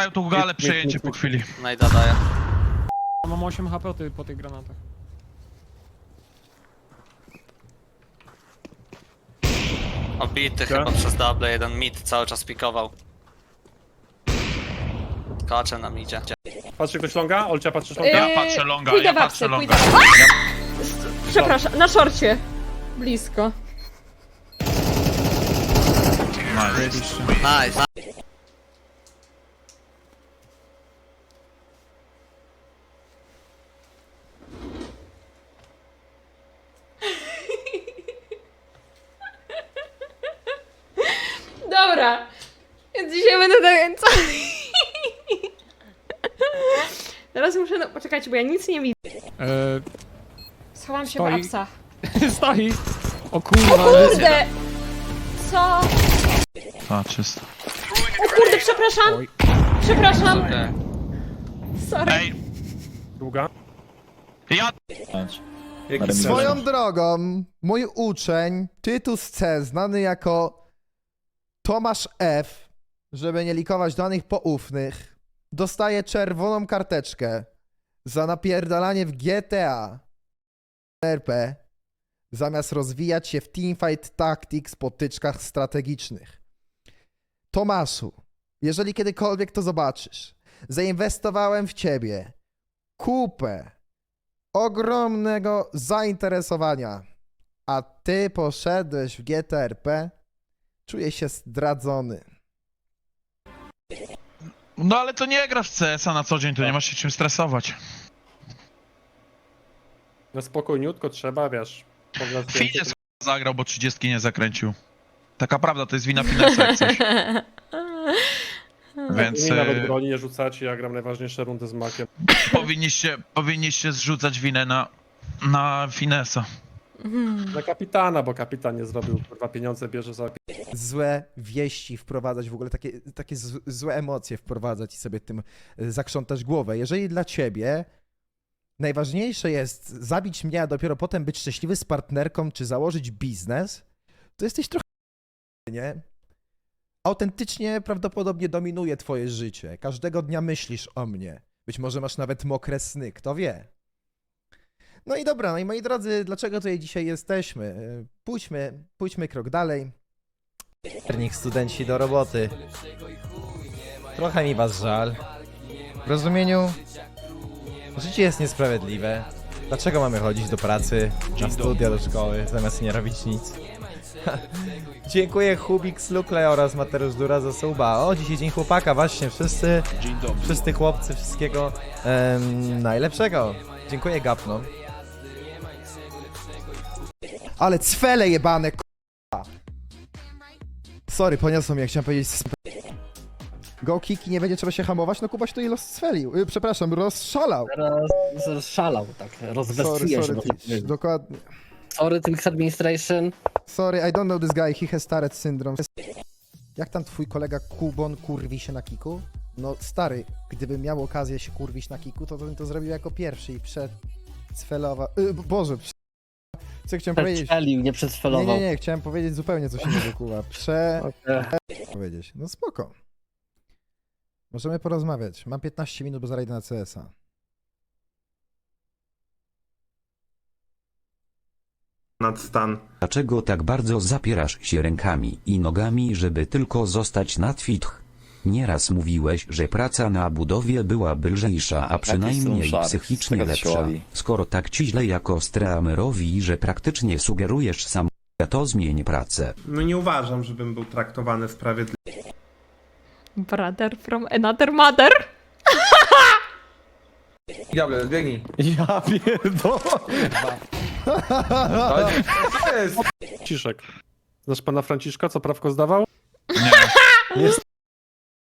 Mają tu galę przejęcie po chwili. Najda daję. Mam 8 HP po tych granatach. Obity chyba przez double, jeden mid cały czas pikował. Kacze nam idzie. Patrzy ktoś longa? Olcia, patrzysz longa? Ja patrzę longa, pójdę ja w patrzę apsy, longa. pójdę. Przepraszam, na szorcie. Blisko. Nice. Nice. Dobra. Więc dzisiaj będę tak... Co? Teraz muszę... No, poczekajcie, bo ja nic nie widzę. Eee, Schowam się Stoi. w apsach. stoi! O kurwa, Kurde! Co? A, czysto. O kurde, przepraszam! Oj. Przepraszam! Sorry. Ej, Długa. ja... Swoją drogą, mój uczeń, Tytus C, znany jako Tomasz F, żeby nie likować danych poufnych, dostaje czerwoną karteczkę za napierdalanie w GTA RP, zamiast rozwijać się w Teamfight Tactics potyczkach strategicznych. Tomaszu, jeżeli kiedykolwiek to zobaczysz, zainwestowałem w ciebie kupę ogromnego zainteresowania, a ty poszedłeś w GTRP, czuję się zdradzony. No ale to nie grasz w CS-a na co dzień, to nie masz się czym stresować. No spokojniutko trzeba, wiesz. pograć więcej. Fines zagrał, bo 30 nie zakręcił. Taka prawda, to jest wina Finesa jak coś. Więc Mi nawet y, broni nie rzucać, ja gram najważniejsze rundy z makiem. powinniście, powinniście zrzucać winę na, na Finesa. Na kapitana, bo kapitan nie zrobił, kurwa, pieniądze bierze za... Złe wieści wprowadzać, w ogóle takie, takie złe emocje wprowadzać i sobie tym y, zakrzątać głowę. Jeżeli dla ciebie najważniejsze jest zabić mnie, a dopiero potem być szczęśliwy z partnerką, czy założyć biznes, to jesteś trochę nie? Autentycznie prawdopodobnie dominuje twoje życie. Każdego dnia myślisz o mnie. Być może masz nawet mokre sny, kto wie. No i dobra, no i moi drodzy, dlaczego tutaj dzisiaj jesteśmy? Y, Pójdźmy, pójdźmy krok dalej. Niech studenci do roboty. Trochę mi was żal. W rozumieniu, życie jest niesprawiedliwe. Dlaczego mamy chodzić do pracy, na studia, do szkoły, zamiast nie robić nic? Dziękuję Hubik Lukle oraz Mateusz Dura za suba. O, dzisiaj dzień chłopaka, właśnie, wszyscy, wszyscy chłopcy, wszystkiego em, najlepszego. Dziękuję Gapno. Ale cwele jebane. Sorry, poniosło mnie, chciałem powiedzieć sp- Go kiki, nie będzie trzeba się hamować, no Kubaś to i rozstrzelił. Y, przepraszam, rozszalał. Roz, rozszalał, tak, Sorry, rozwestuje się. sorry, dokładnie. Sorry, Twix Administration. Sorry, I don't know this guy, he has Tourette syndrome. Jak tam twój kolega Kubon kurwi się na kiku? No stary, gdybym miał okazję się kurwić na kiku, to bym to zrobił jako pierwszy i przed cfelowa... Y, Boże. Co chciałem powiedzieć? Przestrzelił, nie Nie, przedsfelował. nie, nie, chciałem powiedzieć zupełnie coś innego, Kuba. Prze... Okej. powiedzieć. No spoko. Możemy porozmawiać. Mam 15 minut, bo zaraz idę na CS-a. nadstan. Dlaczego tak bardzo zapierasz się rękami i nogami, żeby tylko zostać na twitch? Nieraz mówiłeś, że praca na budowie byłaby lżejsza, a przynajmniej psychicznie lepsza. Skoro tak ci źle jako streamerowi, że praktycznie sugerujesz sam, to zmień pracę. No nie uważam, żebym był traktowany sprawiedliwie. Brother from another mother? Diable, zbiegnij. Ja pierdolę! Ciszek. Znasz pana Franciszka, co prawko zdawał? Nie. Jest